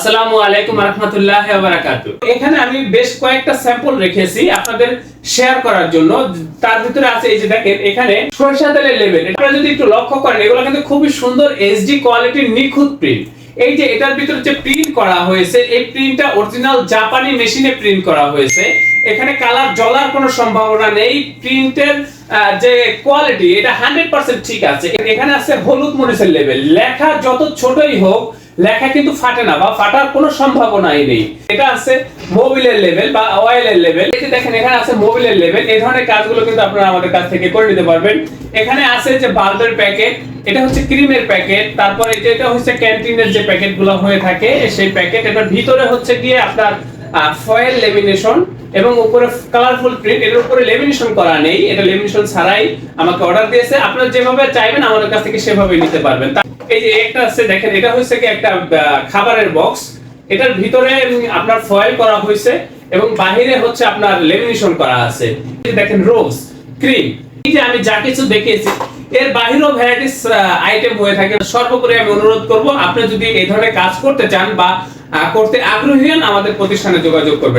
আসসালামু আলাইকুম রহমতুল্লাহ এখানে আমি বেশ কয়েকটা স্যাম্পল রেখেছি আপনাদের শেয়ার করার জন্য। তার ভিতরে আছে এই যে দেখেন, এখানে সরিষা তেলের লেভেল আপনারা যদি একটু লক্ষ্য করেন, এগুলো কিন্তু খুবই সুন্দর এইচডি কোয়ালিটির নিখুঁত প্রিন্ট এই যে এটার ভিতরে যে প্রিন্ট করা হয়েছে, এই প্রিন্টটা অরিজিনাল জাপানি মেশিনে প্রিন্ট করা হয়েছে। এখানে কালার জ্বলার কোনো সম্ভাবনা নেই। প্রিন্টের যে কোয়ালিটি এটা হান্ড্রেড পার্সেন্ট ঠিক আছে। এখানে আছে হলুদ মরিচের লেভেল লেখা যত ছোটই হোক লেখা কিন্তু ফাটে না বা ফাটার কোনো সম্ভাবনাই নেই। এটা আছে মোবিলের লেভেল বা অয়েলের লেভেল এই যে দেখেন, এখানে আছে মোবিলের লেভেল এই ধরনের কাজগুলো কিন্তু আপনারা আমাদের কাছ থেকে করে নিতে পারবেন। এখানে আছে যে বাল্বের প্যাকেট, এটা হচ্ছে ক্রিমের প্যাকেট। তারপরে যে এটা হচ্ছে ক্যান্টিনের যে প্যাকেটগুলো হয়ে থাকে, সেই প্যাকেট। এটার ভিতরে হচ্ছে গিয়ে আপনার ফয়েল লেমিনেশন এবং উপরে কালারফুল প্রিন্ট এর উপরে লেমিনেশন করা নেই। এটা লেমিনেশন ছাড়াই আমাকে অর্ডার দিয়েছে। আপনারা যেভাবে চাইবেন, আমাদের কাছ থেকে সেভাবে নিতে পারবেন। এই যে একটা আছে, দেখেন, এটা হচ্ছে কি একটা খাবারের বক্স এটার ভিতরে আপনার ফয়েল করা হয়েছে এবং বাহিরে হচ্ছে আপনার লেমিনেশন করা আছে। দেখেন রোজ ক্রিম এই যে আমি যা কিছু দেখিয়েছি, এর বাহিরেও ভ্যারাইটিস আইটেম হয়ে থাকে। সর্বোপরি আমি অনুরোধ করব, আপনি যদি এই ধরনের কাজ করতে চান বা করতে আগ্রহী হন, আমাদের প্রতিষ্ঠানে যোগাযোগ করবেন।